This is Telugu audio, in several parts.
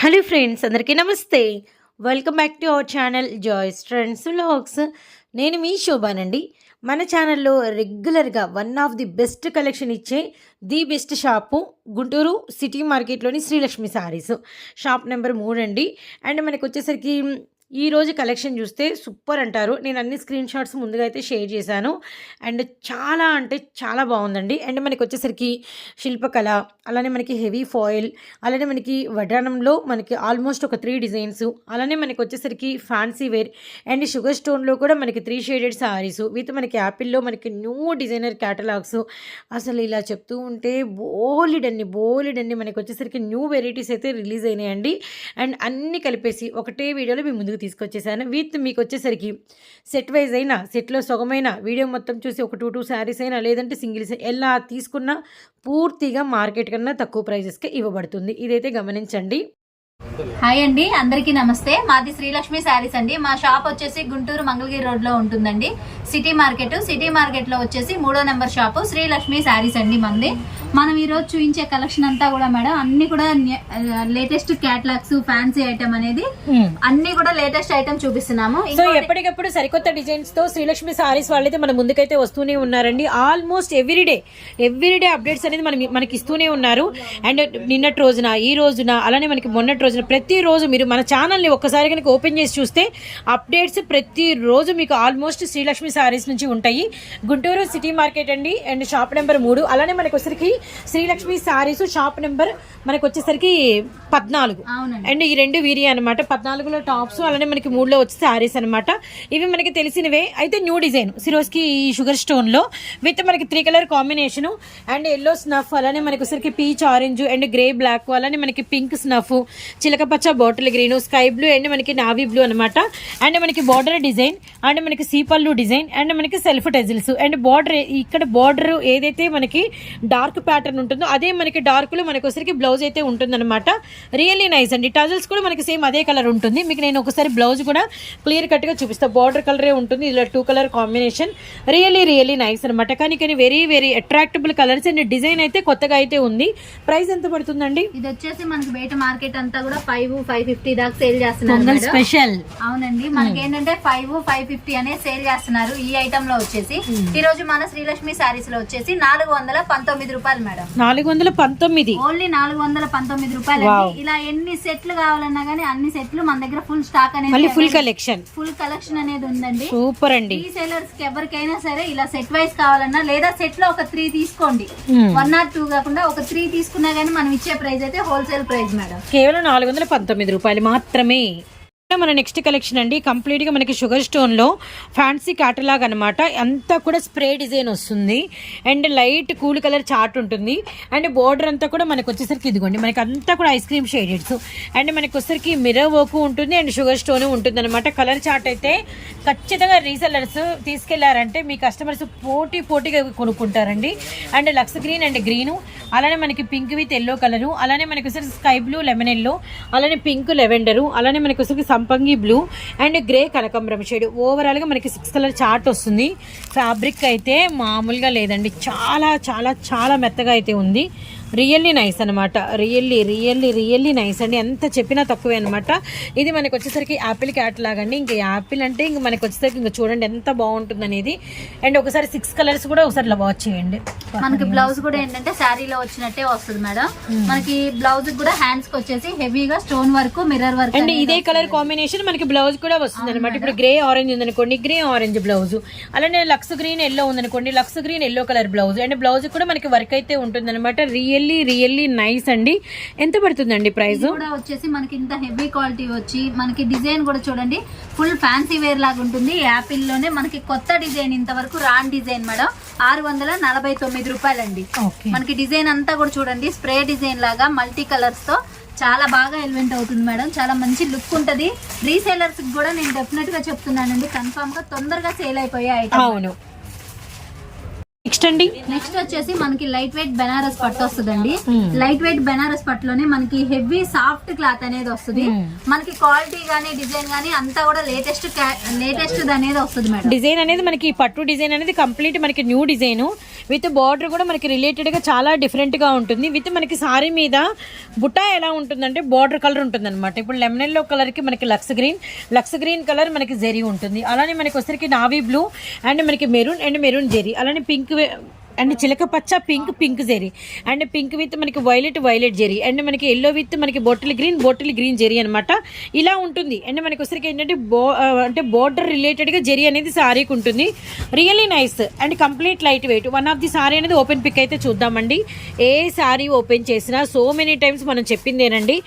హలో ఫ్రెండ్స్ అందరికీ నమస్తే. Welcome back to our channel Joy's friends vlogs నేను మీ శోభానండి. మన ఛానల్లో రెగ్యులర్గా one of the best collection ఇచ్చే the best shop Guntur city మార్కెట్లోని Srilakshmi sarees shop number మూడు అండి. అండ్ మనకు వచ్చేసరికి ఈరోజు కలెక్షన్ చూస్తే సూపర్ అంటారు. నేను అన్ని స్క్రీన్ షాట్స్ ముందుగా అయితే షేర్ చేశాను. అండ్ చాలా అంటే చాలా బాగుందండి. అండ్ మనకి వచ్చేసరికి శిల్పకళ అలానే మనకి హెవీ ఫాయిల్ అలానే మనకి వడ్రానంలో మనకి ఆల్మోస్ట్ ఒక త్రీ డిజైన్స్ అలానే మనకి వచ్చేసరికి ఫ్యాన్సీ వేర్ అండ్ షుగర్ స్టోన్లో కూడా మనకి త్రీ షేడెడ్ సారీస్ విత్ మనకి యాపిల్లో మనకి న్యూ డిజైనర్ క్యాటలాగ్స్. అసలు ఇలా చెప్తూ ఉంటే బోలెడ్ అన్ని బోలెడ్ అన్ని మనకి వచ్చేసరికి న్యూ వెరైటీస్ అయితే రిలీజ్ అయినాయండి. అండ్ అన్నీ కలిపేసి ఒకటే వీడియోలో మీ ముందుకు తీసుకొచ్చేసాను. విత్ మీకు వచ్చేసరికి సెట్ వైజ్ అయినా సెట్లో సగమైన వీడియో మొత్తం చూసి ఒక టూ టూ శారీస్ అయినా లేదంటే సింగిల్స్ ఎలా తీసుకున్నా పూర్తిగా మార్కెట్ కన్నా తక్కువ ప్రైజెస్కే ఇవ్వబడుతుంది. ఇదైతే గమనించండి. హాయ్ అండి అందరికీ నమస్తే. మాది శ్రీలక్ష్మి శారీస్ అండి. మా షాప్ వచ్చేసి గుంటూరు మంగళగిరి రోడ్లో ఉంటుందండి. సిటీ మార్కెట్ సిటీ మార్కెట్లో వచ్చేసి మూడో నెంబర్ షాప్ శ్రీలక్ష్మి శారీస్ అండి మంది. మనం ఈ రోజు చూపించే కలెక్షన్ అంతా కూడా మేడం అన్ని కూడా లేటెస్ట్ క్యాటలాగ్స్ ఫ్యాన్సీ ఐటమ్ అనేది అన్ని కూడా లేటెస్ట్ ఐటమ్ చూపిస్తున్నాము. సో ఎప్పటికప్పుడు సరికొత్త డిజైన్స్తో శ్రీలక్ష్మి సారీస్ వాళ్ళైతే మన ముందుకైతే వస్తూనే ఉన్నారండి. ఆల్మోస్ట్ ఎవ్రీడే ఎవ్రీడే అప్డేట్స్ అనేది మనం మనకి ఇస్తూనే ఉన్నారు. అండ్ నిన్నటి రోజున ఈ రోజున అలానే మనకి మొన్నటి రోజున ప్రతిరోజు మీరు మన ఛానల్ని ఒక్కసారి కనుక ఓపెన్ చేసి చూస్తే అప్డేట్స్ ప్రతిరోజు మీకు ఆల్మోస్ట్ శ్రీలక్ష్మి సారీస్ నుంచి ఉంటాయి. గుంటూరు సిటీ మార్కెట్ అండి. అండ్ షాప్ నెంబర్ మూడు. అలానే మనకి వచ్చేసరికి శ్రీలక్ష్మి సారీస్ షాప్ నెంబర్ మనకి వచ్చేసరికి పద్నాలుగు. అండ్ ఈ రెండు వీరి అనమాట పద్నాలుగులో టాప్స్ అలానే మనకి మూడులో వచ్చి శారీస్ అనమాట ఇవి మనకి తెలిసినవే. అయితే న్యూ డిజైన్. సిరోస్కి ఈ షుగర్ స్టోన్లో విత్ మనకి three colour combination. And yellow snuff అలానే మనకి వచ్చరికి peach orange and grey black అలానే మనకి పింక్ స్నఫ్ చిలక పచ్చ bottle green sky blue and మనకి నావీ బ్లూ అనమాట అండ్ మనకి బార్డర్ డిజైన్ అండ్ మనకి సీపల్లు డిజైన్. అండ్ మనకి సెల్ఫ్ టెజిల్స్ అండ్ బార్డర్ ఇక్కడ బార్డర్ ఏదైతే మనకి డార్క్ ప్యాటర్న్ ఉంటుందో అదే మనకి డార్క్లో మనకి వచ్చరికి బ్లౌజ్ అయితే ఉంటుందన్నమాట. రియల్లీ నైస్ అండి. టజల్స్ కూడా మనకి సేమ్ అదే కలర్ ఉంటుంది. మీకు నేను ఒకసారి బ్లౌజ్ కూడా క్లియర్ కట్గా చూపిస్తా. బార్డర్ కలరే ఉంటుంది. ఇలా two colour combination really really nice అనమాట కానీ కానీ very very attractable colours and design అయితే కొత్తగా అయితే ఉంది. ప్రైస్ ఎంత పడుతుందండి? ఇది వచ్చేసి మనకి బయట మార్కెట్ అంతా కూడా ఫైవ్ ఫైవ్ ఫిఫ్టీ దాకా సేల్ చేస్తున్నారు. స్పెషల్ అవునండి. మనకి ఏంటంటే ఫైవ్ ఫైవ్ ఫిఫ్టీ అనే సేల్ చేస్తున్నారు. ఈ ఐటమ్లో వచ్చేసి ఈ రోజు మన శ్రీలక్ష్మి సారీస్లో వచ్చేసి నాలుగు వందల పంతొమ్మిది రూపాయలు మేడం. నాలుగు వందల పంతొమ్మిది. ఓన్లీ నాలుగు వందల పంతొమ్మిది రూపాయలు. ఇలా ఎన్ని సెట్లు కావాలన్నా గానీ అన్ని సెట్లు మన దగ్గర ఫుల్ స్టాక్ అనేది ఫుల్ కలెక్షన్ ఫుల్ కలెక్షన్ అనేది ఉందండి. సూపర్ అండి. రీసేలర్స్కి ఎవరికైనా సరే ఇలా సెట్ వైస్ కావాలన్నా లేదా సెట్లో ఒక త్రీ తీసుకోండి. Hmm. వన్ ఆర్ టూ కాకుండా ఒక త్రీ తీసుకున్నా గానీ మనం ఇచ్చే ప్రైస్ అయితే హోల్సేల్ ప్రైస్ మేడం. కేవలం నాలుగు వందల పంతొమ్మిది రూపాయలు మాత్రమే. మన నెక్స్ట్ కలెక్షన్ అండి. కంప్లీట్గా మనకి షుగర్ స్టోన్లో ఫ్యాన్సీ క్యాటలాగ్ అనమాట. అంతా కూడా స్ప్రే డిజైన్ వస్తుంది. And light cool colour chart ఉంటుంది. అండ్ బోర్డర్ అంతా కూడా మనకు వచ్చేసరికి ఇదిగోండి. మనకి అంతా కూడా ఐస్ క్రీమ్ షేడెడ్స్. అండ్ మనకు వచ్చేసరికి మిర్రర్ వర్క్ ఉంటుంది. అండ్ షుగర్ స్టోన్ ఉంటుంది అనమాట కలర్ చార్ట్ అయితే ఖచ్చితంగా రీసెల్లర్స్ తీసుకెళ్ళారంటే మీ కస్టమర్స్ పోటీ పోటీగా కొనుక్కుంటారండి. And lux green and green. అలానే మనకి పింక్ విత్ ఎల్లో కలరు అలానే మనకి వచ్చేసి స్కై బ్లూ లెమన్ ఎల్లో అలానే పింక్ లెవెండరు అలానే మనకి వచ్చేసి సంపంగి బ్లూ అండ్ గ్రే కనకంబరం షేడ్ ఓవరాల్గా మనకి సిక్స్ కలర్ చార్ట్ వస్తుంది. ఫ్యాబ్రిక్ అయితే మామూలుగా లేదండి. చాలా చాలా చాలా మెత్తగా అయితే ఉంది. రియల్లీ నైస్ అనమాట రియల్లీ రియల్లీ రియల్లీ నైస్ అండి. ఎంత చెప్పినా తక్కువే అనమాట ఇది మనకి వచ్చేసరికి యాపిల్ క్యాట్ లాగండి. ఇంకా యాపిల్ అంటే ఇంక మనకి వచ్చేసరికి ఇంకా చూడండి ఎంత బాగుంటుంది అనేది. అండ్ ఒకసారి సిక్స్ కలర్స్ కూడా ఒకసారి ఇలా వాచ్ చేయండి. మనకి బ్లౌజ్ కూడా ఏంటంటే శారీలో వచ్చినట్టే వస్తుంది మేడం. మనకి బ్లౌజ్ కూడా హ్యాండ్స్కి వచ్చేసి హెవీగా stone work mirror work and ఇదే కలర్ కాంబినేషన్ మనకి బ్లౌజ్ కూడా వస్తుంది అనమాట ఇప్పుడు గ్రే ఆరెంజ్ ఉందనుకోండి గ్రే ఆరెంజ్ బ్లౌజ్. అలానే లక్స్ గ్రీన్ ఎల్లో ఉందనుకోండి lux green yellow colour blouse. And blouse కూడా మనకి వర్క్ అయితే ఉంటుంది అనమాట రియల్లీ రియల్లీ నైస్ అండి. ఎంత పడుతుందండి ప్రైస్? కూడా వచ్చేసి మనకి ఇంత హెవీ క్వాలిటీ వచ్చి మనకి డిజైన్ కూడా చూడండి. ఫుల్ ఫ్యాన్సీ వేర్ లాగా ఉంటుంది. యాపిల్లోనే మనకి కొత్త డిజైన్ ఇంతవరకు రాన్ డిజైన్ మేడం. ఆరు వందల నలభై తొమ్మిది రూపాయలండి. మనకి డిజైన్ అంతా కూడా చూడండి. స్ప్రే డిజైన్ లాగా మల్టీ కలర్స్తో చాలా బాగా ఎలిమెంట్ అవుతుంది మేడం. చాలా మంచి లుక్ ఉంటది. రీసేలర్స్ కూడా నేను డెఫినెట్గా చెప్తున్నానండి. కన్ఫామ్గా తొందరగా సేల్ అయిపోయే ఐటమ్ అవును. నెక్స్ట్ అండి? నెక్స్ట్ వచ్చేసి మనకి లైట్ వెయిట్ బెనారస్ పట్టు వస్తుందండి. లైట్ వెయిట్ బెనారస్ పట్టులోనే మనకి హెవీ సాఫ్ట్ క్లాత్ అనేది వస్తుంది. మనకి క్వాలిటీ గానీ డిజైన్ గానీ అంతా కూడా లేటెస్ట్ లేటెస్ట్ అనేది వస్తుంది మేడం. డిజైన్ అనేది మనకి పట్టు డిజైన్ అనేది కంప్లీట్ మనకి న్యూ డిజైన్. విత్ బార్డర్ కూడా మనకి రిలేటెడ్గా చాలా డిఫరెంట్గా ఉంటుంది. విత్ మనకి సారీ మీద బుట్టా ఎలా ఉంటుందంటే బార్డర్ కలర్ ఉంటుంది అనమాట ఇప్పుడు లెమన్ ఎల్లో కలర్కి మనకి lux green lux green colour మనకి జెరీ ఉంటుంది. అలానే మనకి వచ్చరికి నావీ బ్లూ అండ్ మనకి మెరూన్ అండ్ మెరూన్ జెరీ అలానే పింక్ అండ్ చిలక పచ్చ pink pink zari and pink with మనకి వైలెట్ వైలెట్ జెరీ అండ్ మనకి ఎల్లో విత్ మనకి bottle green bottle green zari అనమాట ఇలా ఉంటుంది. అండ్ మనకి వచ్చరికి ఏంటంటే బో అంటే బోర్డర్ రిలేటెడ్గా జెరీ అనేది సారీకి ఉంటుంది. Really nice and complete light weight one of the sari అనేది ఓపెన్ పిక్ అయితే చూద్దామండి. ఏ సారీ ఓపెన్ చేసినా సో మెనీ టైమ్స్ మనం చెప్పిందేనండి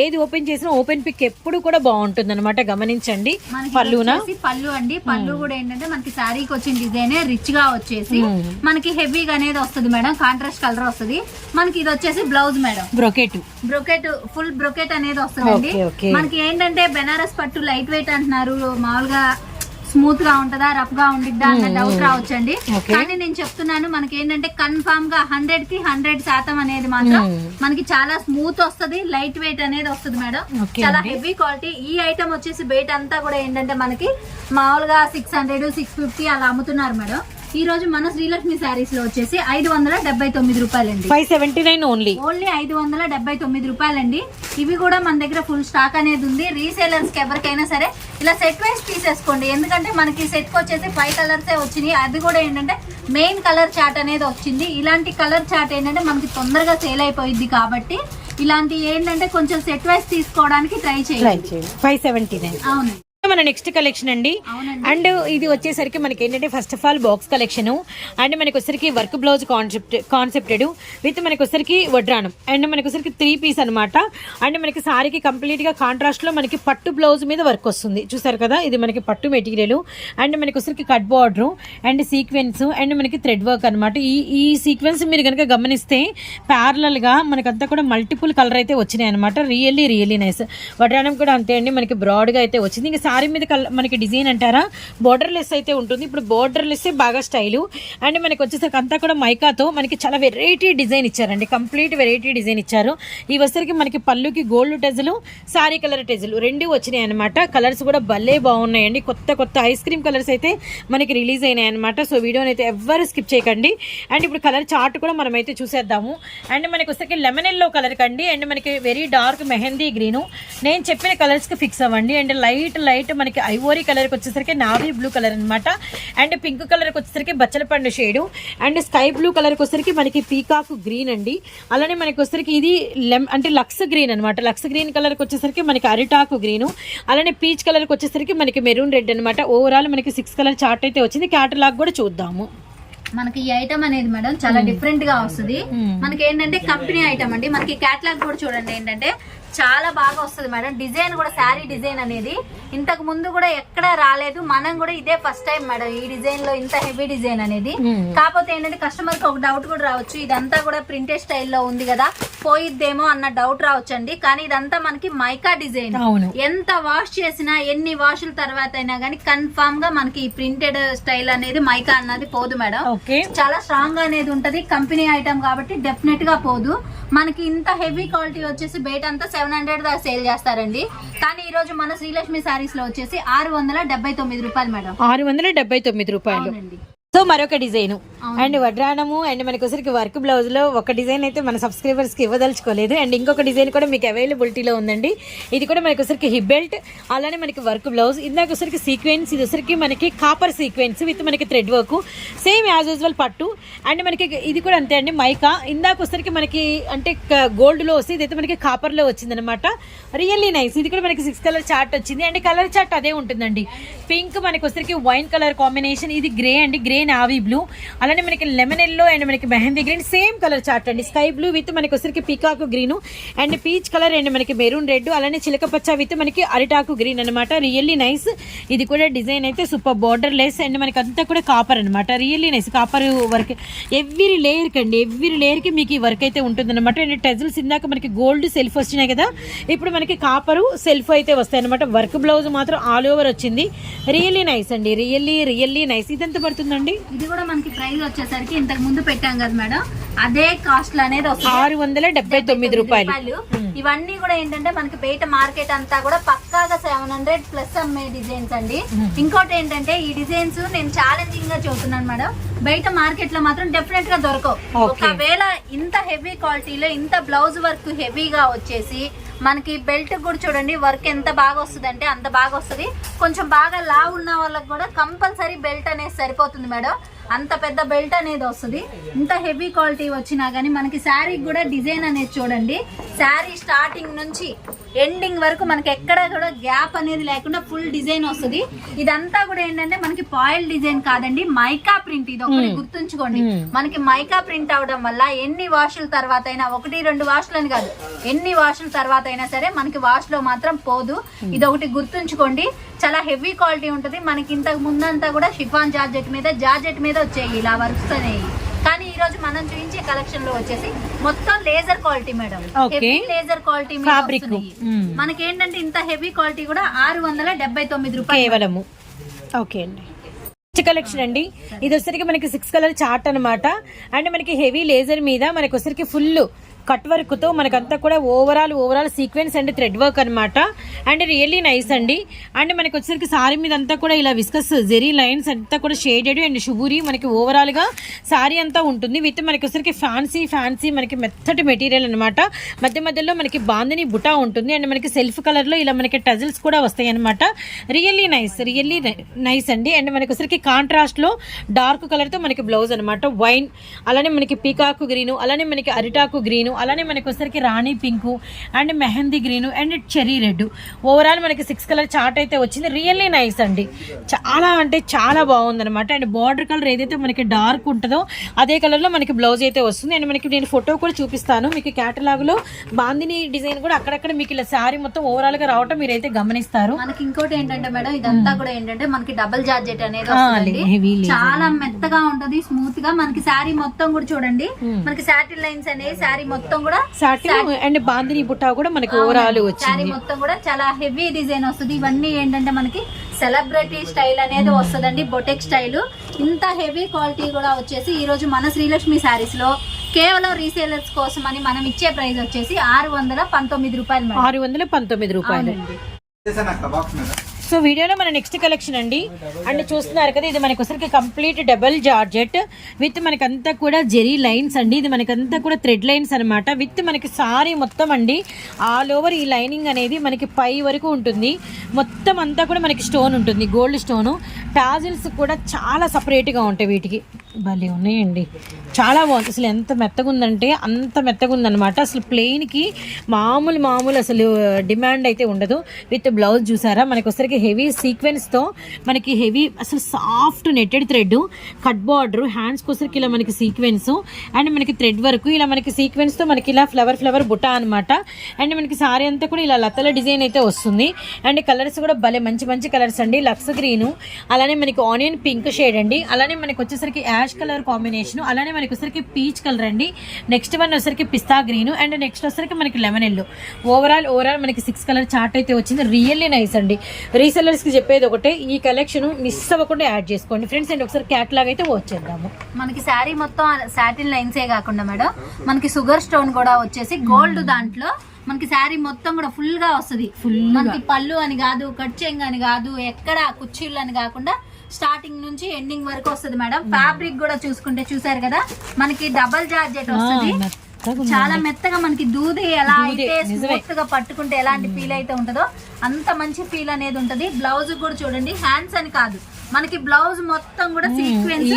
ఏది ఓపెన్ చేసినా ఓపెన్ పిక్ ఎప్పుడు కూడా బాగుంటుంది అనమాట గమనించండి. పళ్ళునా? వచ్చేసి పళ్ళు అండి. పళ్ళు కూడా ఏంటంటే మనకి శారీకి వచ్చిన డిజైన్ రిచ్గా వచ్చేసి మనకి హెవీగా అనేది వస్తుంది మేడం కాంట్రాస్ట్ కలర్ వస్తుంది. మనకి ఇది వచ్చేసి blouse madam. Brocade brocade full brocade అనేది వస్తుందండి. మనకి ఏంటంటే బెనారస్ పట్టు లైట్ వెయిట్ అంటున్నారు. మామూలుగా స్మూత్గా ఉంటదా రఫ్గా ఉండిద్దా అన్న డౌట్ రావచ్చండి. Okay. కానీ నేను చెప్తున్నాను మనకి ఏంటంటే కన్ఫామ్గా హండ్రెడ్కి హండ్రెడ్ శాతం అనేది మాత్రం మనకి చాలా స్మూత్ వస్తది లైట్ వెయిట్ అనేది వస్తుంది మేడం. చాలా హెవీ క్వాలిటీ ఈ ఐటమ్ వచ్చేసి బయట అంతా కూడా ఏంటంటే మనకి మామూలుగా సిక్స్ హండ్రెడ్ సిక్స్ ఫిఫ్టీ అలా అమ్ముతున్నారు మేడం. ఈ రోజు మన శ్రీలక్ష్మి శారీస్లో వచ్చేసి ఐదు వందల డెబ్బై తొమ్మిది రూపాయలండి. Five seventy nine only only ఐదు వందల డెబ్బై తొమ్మిది రూపాయలండి. ఇవి కూడా మన దగ్గర ఫుల్ స్టాక్ అనేది ఉంది. రీసేలర్స్కి ఎవరికైనా సరే ఇలా సెట్ వైస్ తీసేసుకోండి. ఎందుకంటే మనకి సెట్ వచ్చేసి ఫైవ్ కలర్సే వచ్చినాయి. అది కూడా ఏంటంటే మెయిన్ కలర్ చాట్ అనేది వచ్చింది. ఇలాంటి కలర్ చాట్ ఏంటంటే మనకి తొందరగా సేల్ అయిపోయింది కాబట్టి ఇలాంటి ఏంటంటే కొంచెం సెట్ వైస్ తీసుకోవడానికి ట్రై చేయండి. చేయండి. ఫైవ్ సెవెంటీ నైన్ అవును మన నెక్స్ట్ కలెక్షన్ అండి. అండ్ ఇది వచ్చేసరికి మనకి ఏంటంటే first of all box collection and మనకి వచ్చరికి work blouse concept concepted with మనకి వచ్చరికి వడ్రానం. అండ్ మనకి వచ్చరికి త్రీ పీస్ అనమాట అండ్ మనకి సారీకి కంప్లీట్గా కాంట్రాస్ట్లో మనకి పట్టు బ్లౌజ్ మీద వర్క్ వస్తుంది. చూసారు కదా? ఇది మనకి పట్టు మెటీరియల్ అండ్ మనకి వచ్చరికి cut border and sequence and మనకి థ్రెడ్ వర్క్ అనమాట ఈ ఈ సీక్వెన్స్ మీరు కనుక గమనిస్తే ప్యారలల్గా మనకంతా కూడా మల్టిపుల్ కలర్ అయితే వచ్చినాయి అనమాట రియల్లీ రియల్లీ నైస్ వడ్రానం కూడా అంతే అండి. మనకి బ్రాడ్గా అయితే వచ్చింది. ఇంకా సారీ మీద మనకి డిజైన్ అంటారా? బోర్డర్ లెస్ అయితే ఉంటుంది. ఇప్పుడు బోర్డర్ లెస్ బాగా స్టైలు. అండ్ మనకి వచ్చేసరికి అంతా కూడా మైకాతో మనకి చాలా వెరైటీ డిజైన్ ఇచ్చారండి. కంప్లీట్ వెరైటీ డిజైన్ ఇచ్చారు. ఈ వసరికి మనకి పళ్ళుకి గోల్డ్ టెజలు సారీ కలర్ టెజలు రెండు వచ్చినాయి అనమాట కలర్స్ కూడా భలే బాగున్నాయండి. కొత్త కొత్త ఐస్ క్రీమ్ కలర్స్ అయితే మనకి రిలీజ్ అయినాయి అనమాట సో వీడియోని అయితే ఎవ్వరు స్కిప్ చేయకండి. అండ్ ఇప్పుడు కలర్ చార్ట్ కూడా మనం అయితే చూసేద్దాము. అండ్ మనకి వస్తే లెమన్ ఎల్లో కలర్ కండి. అండ్ మనకి వెరీ డార్క్ మెహందీ గ్రీను నేను చెప్పిన కలర్స్కి ఫిక్స్ అవ్వండి. అండ్ లైట్ లైట్ మనకి ఐవోరీ కలర్కి వచ్చేసరికి నావీ బ్లూ కలర్ అనమాట అండ్ పింక్ కలర్కి వచ్చేసరికి బచ్చల పండు షేడు. అండ్ స్కై బ్లూ కలర్కి వచ్చేసరికి మనకి పీకాక్ గ్రీన్ అండి. అలానే మనకి వచ్చేసరికి ఇది లెమ్ అంటే లక్స్ గ్రీన్ అనమాట లక్స్ గ్రీన్ కలర్కి వచ్చేసరికి మనకి అరిటాకు గ్రీను. అలానే పీచ్ కలర్కి వచ్చేసరికి మనకి మెరూన్ రెడ్ అనమాట ఓవరాల్ మనకి సిక్స్ కలర్ చార్ట్ అయితే వచ్చింది. క్యాటలాగ్ కూడా చూద్దాము. మనకి ఈ ఐటమ్ అనేది మేడం చాలా డిఫరెంట్గా వస్తుంది. Hmm. మనకి ఏంటంటే కంపెనీ ఐటమ్ అండి. మనకి క్యాట్లాగ్ కూడా చూడండి ఏంటంటే చాలా బాగా వస్తుంది మేడం. డిజైన్ కూడా శారీ డిజైన్ అనేది. ఇంతకు ముందు కూడా ఎక్కడ రాలేదు. మనం కూడా ఇదే ఫస్ట్ టైం మేడం ఈ డిజైన్లో ఇంత హెవీ డిజైన్ అనేది. కాకపోతే ఏంటంటే కస్టమర్కి ఒక డౌట్ కూడా రావచ్చు. ఇదంతా కూడా ప్రింటెడ్ స్టైల్లో ఉంది కదా. పోయిద్దేమో అన్న డౌట్ రావచ్చు అండి కానీ ఇదంతా మనకి మైకా డిజైన్. ఎంత వాష్ చేసినా ఎన్ని వాషుల తర్వాత అయినా కానీ కన్ఫామ్గా మనకి ఈ ప్రింటెడ్ స్టైల్ అనేది మైకా అన్నది పోదు మేడం. చాలా స్ట్రాంగ్గా అనేది ఉంటది. కంపెనీ ఐటమ్ కాబట్టి డెఫినెట్గా పోదు. మనకి ఇంత హెవీ క్వాలిటీ వచ్చేసి బయట అంతా సెవెన్ హండ్రెడ్ దాకా సేల్ చేస్తారండి. కానీ ఈ రోజు మన శ్రీలక్ష్మి సారీస్లో వచ్చేసి ఆరు వందల డెబ్బై తొమ్మిది రూపాయలు మేడం. ఆరు వందల డెబ్బై తొమ్మిది రూపాయలు. సో మరొక డిజైన్. అండ్ వడ్రానము అండ్ మనకి ఒకసారికి వర్క్ బ్లౌజ్లో ఒక డిజైన్ అయితే మన సబ్స్క్రైబర్స్కి ఇవ్వదలుచుకోలేదు. అండ్ ఇంకొక డిజైన్ కూడా మీకు అవైలబిలిటీలో ఉందండి. ఇది కూడా మనకి ఒకసారికి హిప్ బెల్ట్ అలానే మనకి వర్క్ బ్లౌజ్. ఇందాక ఒకసారికి సీక్వెన్స్ ఇది ఒకసారికి మనకి కాపర్ సీక్వెన్స్ విత్ మనకి thread work same as usual పట్టు. అండ్ మనకి ఇది కూడా అంతే అండి మైకా. ఇందాక ఒకసారికి మనకి అంటే గోల్డ్లో వస్తే ఇదైతే మనకి కాపర్లో వచ్చింది అనమాట రియల్లీ నైస్ ఇది కూడా మనకి సిక్స్ కలర్ చార్ట్ వచ్చింది. అండ్ కలర్ చార్ట్ అదే ఉంటుందండి. పింక్ మనకి ఒకసారికి వైన్ కలర్ కాంబినేషన్ ఇది గ్రే అండి. గ్రే నావీ బ్లూ అలానే మనకి లెమన్ ఎల్లో అండ్ మనకి mehndi green same colour chart అండి. స్కై బ్లూ విత్ మనకి వచ్చరికి peacock green and peach colour and మనకి మెరూన్ రెడ్ అలానే చిలకపచ్చ విత్ మనకి అరిటాకు గ్రీన్ అనమాట రియల్లీ నైస్ ఇది కూడా డిజైన్ అయితే సూపర్ బార్డర్ లెస్ అండ్ మనకి అంతా కూడా కాపర్ అనమాట really nice copper work every layer కండి. ఎవ్రీ లేయర్కి మీకు ఈ వర్క్ అయితే ఉంటుంది అనమాట అండ్ టెజల్స్ ఇందాక మనకి గోల్డ్ సెల్ఫ్ వచ్చినాయి కదా. ఇప్పుడు మనకి కాపరు సెల్ఫ్ అయితే వస్తాయి అనమాట వర్క్ బ్లౌజ్ మాత్రం ఆల్ ఓవర్ వచ్చింది. రియల్లీ నైస్ అండి. రియల్లీ రియల్లీ నైస్ ఇది ఎంత పడుతుందండి? ఇది కూడా మనకి ప్రైస్ వచ్చేసరికి ఇంతకు ముందు పెట్టాం కదా మేడం అదే కాస్ట్ అనేది వస్తుంది ఆరు వందల డెబ్బై తొమ్మిది రూపాయలు. ఇవన్నీ కూడా ఏంటంటే మనకి బయట మార్కెట్ అంతా కూడా పక్కాగా సెవెన్ హండ్రెడ్ ప్లస్ అమ్మే డిజైన్స్ అండి. ఇంకోటి ఏంటంటే ఈ డిజైన్స్ నేను ఛాలెంజింగ్గా చెబుతున్నాను మేడం. బయట మార్కెట్లో మాత్రం డెఫినెట్గా దొరకవు. ఒకవేళ ఇంత హెవీ క్వాలిటీలో ఇంత బ్లౌజ్ వర్క్ హెవీగా వచ్చేసి మనకి బెల్ట్ కూడా చూడండి వర్క్ ఎంత బాగా వస్తుంది అంటే అంత బాగా వస్తుంది. కొంచెం బాగా లా ఉన్న వాళ్ళకి కూడా కంపల్సరీ బెల్ట్ అనేది సరిపోతుంది మేడం. అంత పెద్ద బెల్ట్ అనేది వస్తుంది. ఇంత హెవీ క్వాలిటీ వచ్చినా కానీ మనకి శారీ కూడా డిజైన్ అనేది చూడండి. శారీ స్టార్టింగ్ నుంచి ఎండింగ్ వరకు మనకి ఎక్కడ కూడా గ్యాప్ అనేది లేకుండా ఫుల్ డిజైన్ వస్తుంది. ఇదంతా కూడా ఏంటంటే మనకి పాయిల్ డిజైన్ కాదండి మైకా ప్రింట్. ఇది ఒకటి గుర్తుంచుకోండి. మనకి మైకా ప్రింట్ అవడం వల్ల ఎన్ని వాషుల తర్వాత అయినా ఒకటి రెండు వాషులు అని కాదు ఎన్ని వాషుల తర్వాత అయినా సరే మనకి వాష్లో మాత్రం పోదు. ఇది ఒకటి గుర్తుంచుకోండి. చాలా హెవీ క్వాలిటీ ఉంటుంది. మనకి ఇంతకు ముందంతా కూడా షిఫాన్ జార్జెట్ మీద జార్జెట్ మీద వచ్చాయి ఇలా వర్క్స్ అనేవి కానీ ఈ రోజు మనం చూపించే కలెక్షన్లో వచ్చేసి మొత్తం laser quality madam Okay. Laser quality Fabric. Hmm. మనకి ఏంటంటే ఇంత హెవీ క్వాలిటీ కూడా ఆరు వందల డెబ్బై తొమ్మిది రూపాయలు. కేవలము. ఓకే అండి. కలెక్షన్ అండి. ఇది వచ్చరికి మనకి సిక్స్ కలర్ చార్ట్ అన్నమాట. అండ్ మనకి హెవీ లేజర్ మీద మనకి వచ్చరికి ఫుల్ కట్ వర్క్తో మనకంతా కూడా overall overall sequence and thread work అన్నమాట. అండ్ రియల్లీ నైస్ అండి. అండ్ మనకి వచ్చేసరికి సారీ మీద అంతా కూడా ఇలా విస్కస్ జెరీ లైన్స్ అంతా కూడా షేడెడ్ అండ్ షుబూరి మనకి ఓవరాల్గా సారీ అంతా ఉంటుంది. విత్ మనకి వచ్చరికి ఫ్యాన్సీ ఫ్యాన్సీ మనకి మెత్తటి మెటీరియల్ అన్నమాట. మధ్య మధ్యలో మనకి బాందిని బుటా ఉంటుంది. అండ్ మనకి సెల్ఫ్ కలర్లో ఇలా మనకి టజిల్స్ కూడా వస్తాయి అనమాట రియల్లీ నైస్ రియల్లీ నైస్ అండి. అండ్ మనకి వచ్చరికి కాంట్రాస్ట్లో డార్క్ కలర్తో మనకి బ్లౌజ్ అనమాట వైన్ అలానే మనకి పీకాకు గ్రీను అలానే మనకి అరిటాకు గ్రీను అలానే మనకి వచ్చరికి రాణి pink and mehndi green and cherry red. Overall మనకి సిక్స్ కలర్ చార్ట్ అయితే వచ్చింది. రియల్లీ నైస్ అండి. చాలా అంటే చాలా బాగుంది అనమాట అండ్ బార్డర్ కలర్ ఏదైతే మనకి డార్క్ ఉంటుందో అదే కలర్లో మనకి బ్లౌజ్ అయితే వస్తుంది. అండ్ మనకి నేను ఫోటో కూడా చూపిస్తాను. మీకు కేటలాగ్లో బాందిని డిజైన్ కూడా అక్కడక్కడ మీకు ఇలా శారీ మొత్తం ఓవరాల్గా రావటం మీరైతే గమనిస్తారు. మనకి ఇంకోటి ఏంటంటే మేడం ఇదంతా కూడా ఏంటంటే మనకి డబుల్ జార్జెట్ అనేది వస్తుందండి. చాలా మెత్తగా ఉంటది స్మూత్గా. మనకి శారీ మొత్తం కూడా చూడండి. మనకి సాటిల్ లైన్స్ అనేవి శారీ మొత్తం కూడా సాటిన్ అండ్ బాందిని బుట్టా కూడా మనకి ఓవరాల్ వచ్చింది. మొత్తం కూడా చాలా హెవీ డిజైన్ వస్తుంది. ఇవన్నీ ఏంటంటే మనకి సెలబ్రిటీ స్టైల్ అనేది వస్తుందండి బొటెక్ స్టైల్ ఇంత హెవీ క్వాలిటీ కూడా వచ్చేసి ఈ రోజు మన శ్రీలక్ష్మి శారీస్లో కేవలం రీసేలర్స్ కోసం అని మనం ఇచ్చే ప్రైస్ వచ్చేసి ఆరు వందల పంతొమ్మిది రూపాయలు. ఆరు వందల పంతొమ్మిది రూపాయలు. సో వీడియోలో మన నెక్స్ట్ కలెక్షన్ అండి. అండ్ చూస్తున్నారు కదా ఇది మనకి ఒకసారికి కంప్లీట్ డబల్ జార్జెట్ విత్ మనకంతా కూడా జెరీ లైన్స్ అండి. ఇది మనకంతా కూడా థ్రెడ్ లైన్స్ అన్నమాట. విత్ మనకి సారీ మొత్తం అండి. ఆల్ ఓవర్ ఈ లైనింగ్ అనేది మనకి పై వరకు ఉంటుంది. మొత్తం అంతా కూడా మనకి స్టోన్ ఉంటుంది గోల్డ్ స్టోను. టాజిల్స్ కూడా చాలా సపరేట్గా ఉంటాయి వీటికి. భలే ఉన్నాయండి. చాలా బాగుంది. అసలు ఎంత మెత్తగా ఉందంటే అంత మెత్తగా ఉందన్నమాట. అసలు ప్లెయిన్కి మామూలు మామూలు అసలు డిమాండ్ అయితే ఉండదు. విత్ బ్లౌజ్ చూసారా? మనకి ఒకసారికి హెవీ సీక్వెన్స్తో మనకి హెవీ అసలు soft netted thread cut border హ్యాండ్స్కి ఒకసారికి ఇలా మనకి సీక్వెన్స్ అండ్ మనకి థ్రెడ్ వర్క్ ఇలా మనకి సీక్వెన్స్తో మనకి ఇలా ఫ్లవర్ ఫ్లవర్ బుట్ట అనమాట అండ్ మనకి సారీ అంతా కూడా ఇలా లతల డిజైన్ అయితే వస్తుంది. అండ్ కలర్స్ కూడా భలే మంచి మంచి కలర్స్ అండి. లక్స్ గ్రీను అలానే మనకి ఆనియన్ పింక్ షేడ్ అండి. అలానే మనకి వచ్చేసరికి యాష్ కలర్ కాంబినేషన్. అలానే మనకి వచ్చేసరికి పీచ్ కలర్ అండి. నెక్స్ట్ వన్ వచ్చేసరికి పిస్తా గ్రీన్. అండ్ నెక్స్ట్ వచ్చేసరికి మనకి లెమన్ ఎల్లో. ఓవరాల్ ఓవరాల్ మనకి సిక్స్ కలర్ చార్ట్ అయితే వచ్చింది. రియల్లీ నైస్ అండి. రీసెల్లర్స్కి చెప్పేది ఒకటే ఈ కలెక్షన్ మిస్ అవ్వకుండా యాడ్ చేసుకోండి. ఫ్రెండ్స్ అండ్ ఒకసారి క్యాట్లాగ్ అయితే వచ్చేద్దాము మనకి శారీ మొత్తం సాటిన్ లైన్సే కాకుండా మేడం మనకి షుగర్ స్టోన్ కూడా వచ్చేసి గోల్డ్ దాంట్లో మనకి శారీ మొత్తం కూడా ఫుల్గా వస్తుంది. మనకి పళ్ళు అని కాదు కట్ అని కాదు ఎక్కడ కుర్చీలు అని కాకుండా స్టార్టింగ్ నుంచి ఎండింగ్ వరకు వస్తుంది మేడం ఫ్యాబ్రిక్ కూడా చూసుకుంటే చూసారు కదా మనకి డబల్ జార్జెట్ వస్తుంది. చాలా మెత్తగా మనకి దూది ఎలా అయితే. స్మూత్గా పట్టుకుంటే ఎలాంటి ఫీల్ అయితే ఉంటుందో అంత మంచి ఫీల్ అనేది ఉంటది బ్లౌజ్ కూడా చూడండి హ్యాండ్స్ అని కాదు మనకి బ్లౌజ్ మొత్తం కూడా సీక్వెన్స్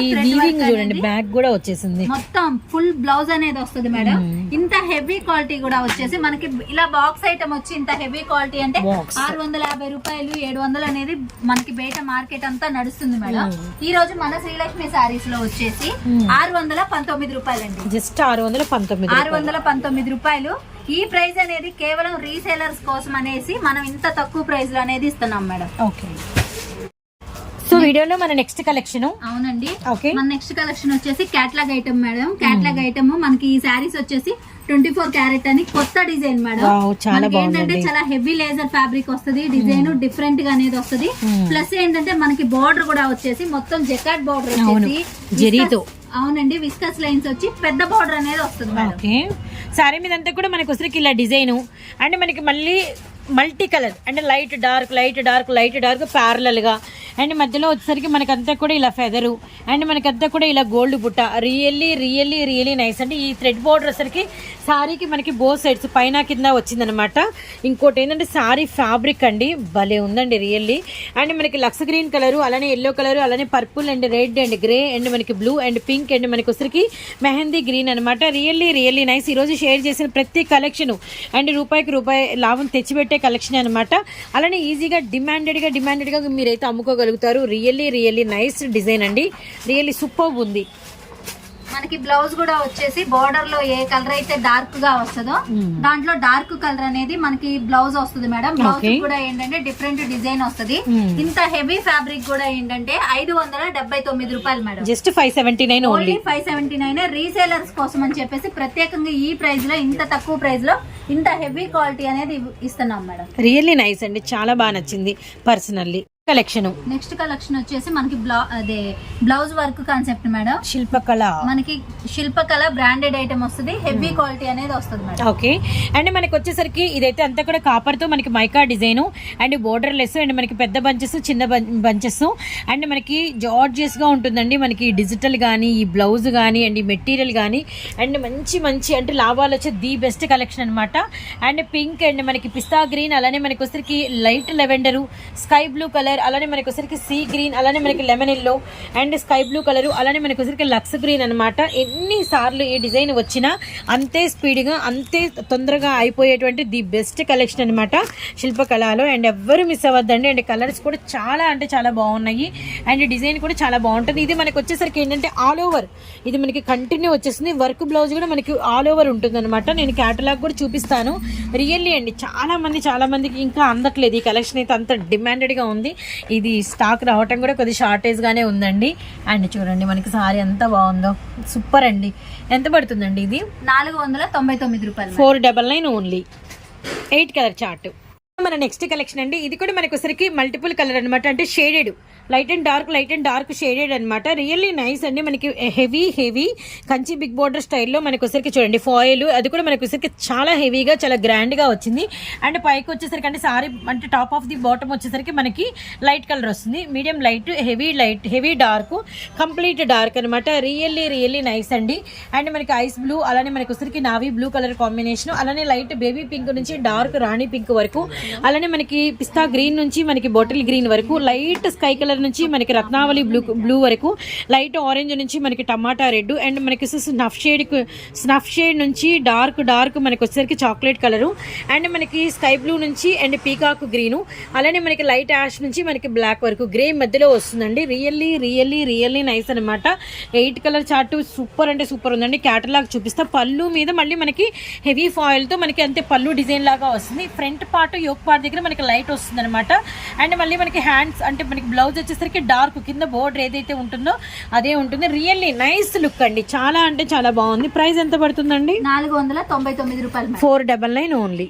చూడండి బ్యాక్ కూడా వచ్చేసింది. మొత్తం ఫుల్ బ్లౌజ్ అనేది వస్తుంది మేడం. ఇంత హెవీ క్వాలిటీ కూడా వచ్చేసి మనకి ఇలా బాక్స్ ఐటమ్ వచ్చి ఇంత హెవీ క్వాలిటీ అంటే. ఆరు వందల యాభై రూపాయలు ఏడు వందలు అనేది మనకి బయట మార్కెట్ అంతా నడుస్తుంది మేడం. ఈ రోజు మన శ్రీలక్ష్మి సారీస్లో వచ్చేసి ఆరు వందల పంతొమ్మిది రూపాయలండి. జస్ట్ ఆరు వందల పంతొమ్మిది ఆరు వందల పంతొమ్మిది రూపాయలు. ఈ ప్రైస్ అనేది కేవలం రీసేలర్స్ కోసం అనేసి మనం ఇంత తక్కువ ప్రైస్లో అనేది ఇస్తున్నాం మేడం. ఓకే వీడియోలో మన నెక్స్ట్ కలెక్షన్ అవునండి. ఓకే మన నెక్స్ట్ కలెక్షన్ వచ్చేసి catalogue item madam catalogue item మనకి ఈ శారీస్ వచ్చేసి ట్వంటీ ఫోర్ క్యారెట్ అని కొత్త డిజైన్ మేడం మనకి ఏంటంటే. చాలా హెవీ లేజర్ ఫ్యాబ్రిక్ వస్తుంది డిజైన్ డిఫరెంట్గా అనేది వస్తుంది. ప్లస్ ఏంటంటే మనకి బోర్డర్ కూడా వచ్చేసి మొత్తం జెకాట్ బోర్డర్. వచ్చేసి జరీతో. అవునండి విస్కస్ లైన్స్ వచ్చి పెద్ద బోర్డర్ అనేది వస్తుంది మేడం ఓకే సారీ మీద అంతా కూడా మనకి వచ్చరికి ఇలా డిజైన్ అండ్ మనకి మళ్ళీ మల్టీ కలర్ అంటే light dark light dark light dark ప్యారలల్గా అండ్ మధ్యలో వచ్చేసరికి మనకంతా కూడా ఇలా ఫెదరు. అండ్ మనకంతా కూడా ఇలా గోల్డ్ బుట్ట. రియల్లీ రియల్లీ రియల్లీ నైస్ అంటే ఈ థ్రెడ్ బోర్డర్ వచ్చేసరికి సారీకి మనకి బో సైడ్స్ పైన కింద వచ్చిందనమాట. ఇంకోటి ఏంటంటే సారీ ఫ్యాబ్రిక్ అండి. భలే ఉందండి రియల్లీ అండ్ మనకి లక్స్ గ్రీన్ కలరు అలానే ఎల్లో కలర్ అలానే purple and red and grey and మనకి బ్లూ అండ్ పింక్ అండ్ మనకి వచ్చరికి మెహందీ గ్రీన్ అనమాట. రియల్లీ రియల్లీ నైస్ ఈరోజు షేర్ చేసిన ప్రతి కలెక్షన్ అండ్ రూపాయికి రూపాయి లాభం తెచ్చిపెట్టే కలెక్షన్ అనమాట అలానే ఈజీగా డిమాండెడ్గా డిమాండెడ్గా మీరైతే అమ్ముకోగలుగుతారు. రియల్లీ రియల్లీ నైస్ డిజైన్ అండి. రియల్లీ సూపర్ ఉంది. మనకి బ్లౌజ్ కూడా వచ్చేసి బోర్డర్లో ఏ కలర్ అయితే డార్క్గా వస్తుందో దాంట్లో డార్క్ కలర్ అనేది మనకి బ్లౌజ్ వస్తుంది మేడం. బ్లౌజ్. కూడా ఏంటంటే డిఫరెంట్ డిజైన్ వస్తుంది. Hmm. ఇంత హెవీ ఫ్యాబ్రిక్ కూడా ఏంటంటే ఐదు వందల డెబ్బై తొమ్మిది రూపాయలు madam. Just five seventy nine only only five seventy nine resellers కోసం అని చెప్పేసి ప్రత్యేకంగా ఈ ప్రైస్లో ఇంత తక్కువ ప్రైస్లో ఇంత హెవీ క్వాలిటీ అనేది ఇస్తున్నాం మేడం. రియల్లీ నైస్ అండి. చాలా బాగా నచ్చింది. పర్సనల్లీ కలెక్షన్ నెక్స్ట్ కలెక్షన్ వచ్చేసి మనకి బ్లౌ అదే blouse work concept madam. Shilpakala. మనకి శిల్పకళ బ్రాండెడ్ ఐటమ్ వస్తుంది హెవీ క్వాలిటీ అనేది వస్తుంది మేడం. ఓకే అండ్ మనకి వచ్చేసరికి ఇదైతే అంతా కూడా కాపర్తో మనకి mica design and border less and మనకి పెద్ద బంచెస్ చిన్న బంచెస్ అండ్ మనకి జార్జియస్గా ఉంటుందండి. మనకి డిజిటల్ కానీ ఈ బ్లౌజ్ కానీ అండ్ ఈ మెటీరియల్ కానీ అండ్ మంచి మంచి అంటే లాభాలు వచ్చే ది బెస్ట్ కలెక్షన్ అనమాట అండ్ పింక్ అండ్ మనకి పిస్తా గ్రీన్ అలానే మనకి వచ్చరికి light lavender sky blue colour అలానే మనకి వచ్చరికి సీ గ్రీన్ అలానే మనకి lemon yellow and sky blue colour అలానే మనకి వచ్చరికి లక్స్ గ్రీన్ అనమాట ఎన్నిసార్లు ఈ డిజైన్ వచ్చినా అంతే స్పీడ్గా అంతే తొందరగా అయిపోయేటువంటి ది బెస్ట్ కలెక్షన్ అనమాట శిల్పకళలో. అండ్ ఎవ్వరు మిస్ అవ్వద్దండి. అండ్ కలర్స్ కూడా చాలా అంటే చాలా బాగున్నాయి. అండ్ డిజైన్ కూడా చాలా బాగుంటుంది. ఇది మనకి వచ్చేసరికి ఏంటంటే ఆల్ ఓవర్ ఇది మనకి కంటిన్యూ వచ్చేస్తుంది. వర్క్ బ్లౌజ్ కూడా మనకి ఆల్ ఓవర్ ఉంటుందన్నమాట. నేను క్యాటలాగ్ కూడా చూపిస్తాను. రియల్లీ అండి చాలామంది చాలామందికి చాలా మందికి ఇంకా అందట్లేదు ఈ కలెక్షన్ అయితే. అంత డిమాండెడ్గా ఉంది. ఇది స్టాక్ రావటం కూడా కొద్ది షార్టేజ్గానే ఉందండి. అండ్ చూడండి మనకి సారీ ఎంత బాగుందో. సూపర్ అండి. ఎంత పడుతుందండి ఇది? నాలుగు వందల తొంభై తొమ్మిది రూపాయలు. Four double nine only eight colour chart మన నెక్స్ట్ కలెక్షన్ అండి. ఇది కూడా మనకి ఒకసారికి మల్టిపుల్ కలర్ అనమాట అంటే shaded light and dark light and dark shaded అనమాట రియల్లీ నైస్ అండి. మనకి heavy heavy Kanchi big border స్టైల్లో మనకు వచ్చరికి చూడండి ఫాయిల్ అది కూడా మనకు వచ్చరికి చాలా హెవీగా చాలా గ్రాండ్గా వచ్చింది. అండ్ పైకి వచ్చేసరికి అంటే సారీ అంటే టాప్ ఆఫ్ ది బాటమ్ వచ్చేసరికి మనకి లైట్ కలర్ వస్తుంది. Medium light heavy light heavy dark complete dark అనమాట రియల్లీ రియల్లీ నైస్ అండి. అండ్ మనకి ఐస్ బ్లూ అలానే మనకు వచ్చరికి నావీ బ్లూ కలర్ కాంబినేషన్ అలానే లైట్ బేబీ పింక్ నుంచి డార్క్ రాణి పింక్ వరకు అలానే మనకి పిస్తా గ్రీన్ నుంచి మనకి బాటిల్ గ్రీన్ వరకు లైట్ స్కై కలర్ నుంచి మనకి రత్నావళి బ్లూ బ్లూ వరకు లైట్ ఆరెంజ్ నుంచి మనకి టమాటా రెడ్ అండ్ మనకి స్నఫ్ షేడ్ స్నఫ్ షేడ్ నుంచి డార్క్ డార్క్ మనకి వచ్చేసరికి చాక్లెట్ కలరు అండ్ మనకి స్కై బ్లూ నుంచి అండ్ పీకాక్ గ్రీను అలానే మనకి లైట్ యాష్ నుంచి మనకి బ్లాక్ వరకు గ్రే మధ్యలో వస్తుందండి. రియల్లీ రియల్లీ రియల్లీ నైస్ అనమాట ఎయిట్ కలర్ చార్ట్ సూపర్ అంటే సూపర్ ఉందండి. క్యాటలాగ్ చూపిస్తా. పళ్ళు మీద మళ్ళీ మనకి హెవీ ఫాయిల్తో మనకి అంతే పళ్ళు డిజైన్ లాగా వస్తుంది. ఫ్రంట్ పార్ట్ యోక్ పార్ట్ దగ్గర మనకి లైట్ వస్తుంది అనమాట అండ్ మళ్ళీ మనకి హ్యాండ్స్ అంటే మనకి బ్లౌజ్ వచ్చేసరికి డార్క్ కింద బోర్డర్ ఏదైతే ఉంటుందో అదే ఉంటుంది. రియల్లీ నైస్ లుక్ అండి. చాలా అంటే చాలా బాగుంది. ప్రైస్ ఎంత పడుతుందండి? నాలుగు వందల తొంభై తొమ్మిది రూపాయలు. Four double nine only.